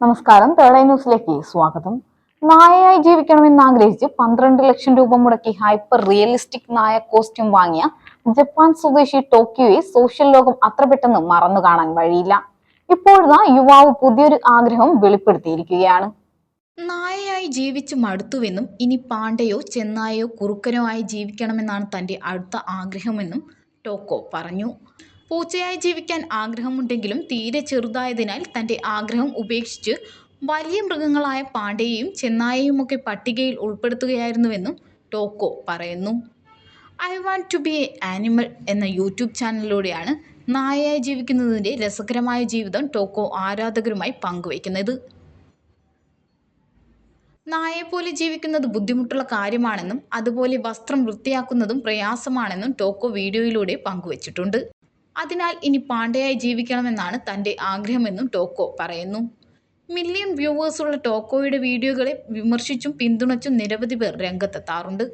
നമസ്കാരം. Third eye ന്യൂസിലേക്ക് സ്വാഗതം. നായയായി ജീവിക്കണമെന്ന് ആഗ്രഹിച്ച് പന്ത്രണ്ട് ലക്ഷം രൂപ മുടക്കി ഹൈപ്പർ റിയലിസ്റ്റിക് നായ കോസ്റ്റ്യൂം വാങ്ങിയ ജപ്പാൻ സ്വദേശി ടോക്കിയോയെ സോഷ്യൽ ലോകം അത്ര പെട്ടെന്ന് മറന്നു കാണാൻ വഴിയില്ല. ഇപ്പോഴാ യുവാവ് പുതിയൊരു ആഗ്രഹം വെളിപ്പെടുത്തിയിരിക്കുകയാണ്. നായയായി ജീവിച്ച് മടുത്തുവെന്നും ഇനി പാണ്ടയോ ചെന്നായയോ കുറുക്കനോ ആയി ജീവിക്കണമെന്നാണ് തന്റെ അടുത്ത ആഗ്രഹമെന്നും ടോക്കോ പറഞ്ഞു. പൂച്ചയായി ജീവിക്കാൻ ആഗ്രഹമുണ്ടെങ്കിലും തീരെ ചെറുതായതിനാൽ തന്റെ ആഗ്രഹം ഉപേക്ഷിച്ച് വലിയ മൃഗങ്ങളായ പാണ്ടയെയും ചെന്നായയുമൊക്കെ പട്ടികയിൽ ഉൾപ്പെടുത്തുകയായിരുന്നുവെന്നും ടോക്കോ പറയുന്നു. I want to be a animal എന്ന യൂട്യൂബ് ചാനലിലൂടെയാണ് നായയായി ജീവിക്കുന്നതിന്റെ രസകരമായ ജീവിതം ടോക്കോ ആരാധകരുമായി പങ്കുവയ്ക്കുന്നത്. നായയെപ്പോലെ ജീവിക്കുന്നത് ബുദ്ധിമുട്ടുള്ള കാര്യമാണെന്നും അതുപോലെ വസ്ത്രം വൃത്തിയാക്കുന്നതും പ്രയാസമാണെന്നും ടോക്കോ വീഡിയോയിലൂടെ പങ്കുവച്ചിട്ടുണ്ട്. അതിനാൽ ഇനി പാണ്ടയായി ജീവിക്കണമെന്നാണ് തന്റെ ആഗ്രഹമെന്നും ടോക്കോ പറയുന്നു. മില്യൺ വ്യൂവേഴ്സുള്ള ടോക്കോയുടെ വീഡിയോകളെ വിമർശിച്ചും പിന്തുണച്ചും നിരവധി പേർ രംഗത്തെത്താറുണ്ട്.